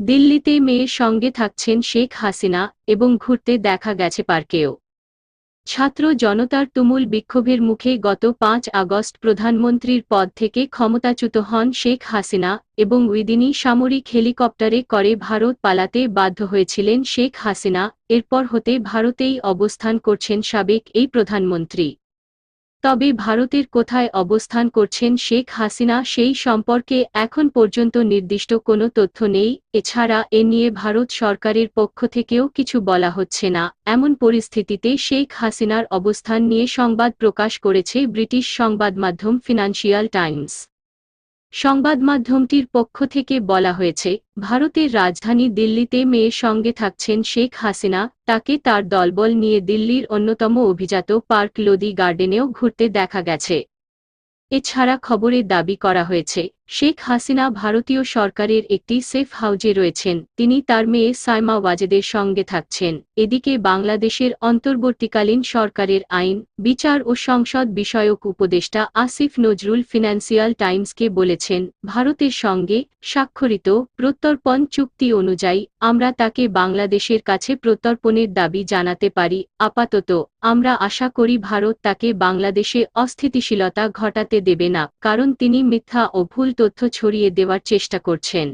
দিল্লিতে মেয়ের সঙ্গে থাকছেন শেখ হাসিনা এবং ঘুরতে দেখা গেছে পার্কেও। ছাত্র জনতার তুমুল বিক্ষোভের মুখে গত পাঁচ আগস্ট প্রধানমন্ত্রীর পদ থেকে ক্ষমতাচ্যুত হন শেখ হাসিনা এবং ওইদিনই সামরিক হেলিকপ্টারে করে ভারত পালাতে বাধ্য হয়েছিলেন শেখ হাসিনা। এরপর হতে ভারতেই অবস্থান করছেন সাবেক এই প্রধানমন্ত্রী। তবে ভারতের কোথায় অবস্থান করছেন শেখ হাসিনা সেই সম্পর্কে এখন পর্যন্ত নির্দিষ্ট কোনো তথ্য নেই। এছাড়া এ নিয়ে ভারত সরকারের পক্ষ থেকেও কিছু বলা হচ্ছে না। এমন পরিস্থিতিতে শেখ হাসিনার অবস্থান নিয়ে সংবাদ প্রকাশ করেছে ব্রিটিশ সংবাদ মাধ্যম ফিনান্সিয়াল টাইমস। সংবাদমাধ্যমটির পক্ষ থেকে বলা হয়েছে, ভারতের রাজধানী দিল্লিতে মেয়ের সঙ্গে থাকছেন শেখ হাসিনা, তাকে তার দলবল নিয়ে দিল্লির অন্যতম অভিজাত পার্ক লোদি গার্ডেনেও ঘুরতে দেখা গেছে। এছাড়া খবরে দাবি করা হয়েছে শেখ হাসিনা ভারতীয় সরকারের একটি সেফ হাউজে রয়েছেন। তিনি তার মেয়ে সাইমা ওয়াজেদের সঙ্গে থাকছেন। এদিকে বাংলাদেশের অন্তর্বর্তীকালীন সরকারের আইন, বিচার ও সংসদ বিষয়ক উপদেষ্টা আসিফ নজরুল ফিনান্সিয়াল টাইমসকে বলেছেন, ভারতের সঙ্গে স্বাক্ষরিত প্রত্যর্পণ চুক্তি অনুযায়ী আমরা তাকে বাংলাদেশের কাছে প্রত্যর্পণের দাবি জানাতে পারি। আপাতত আমরা আশা করি ভারত তাকে বাংলাদেশে অস্থিতিশীলতা ঘটাতে দেবে না, কারণ তিনি মিথ্যা ও ভুল তথ্য ছড়িয়ে দেওয়ার চেষ্টা করছেন।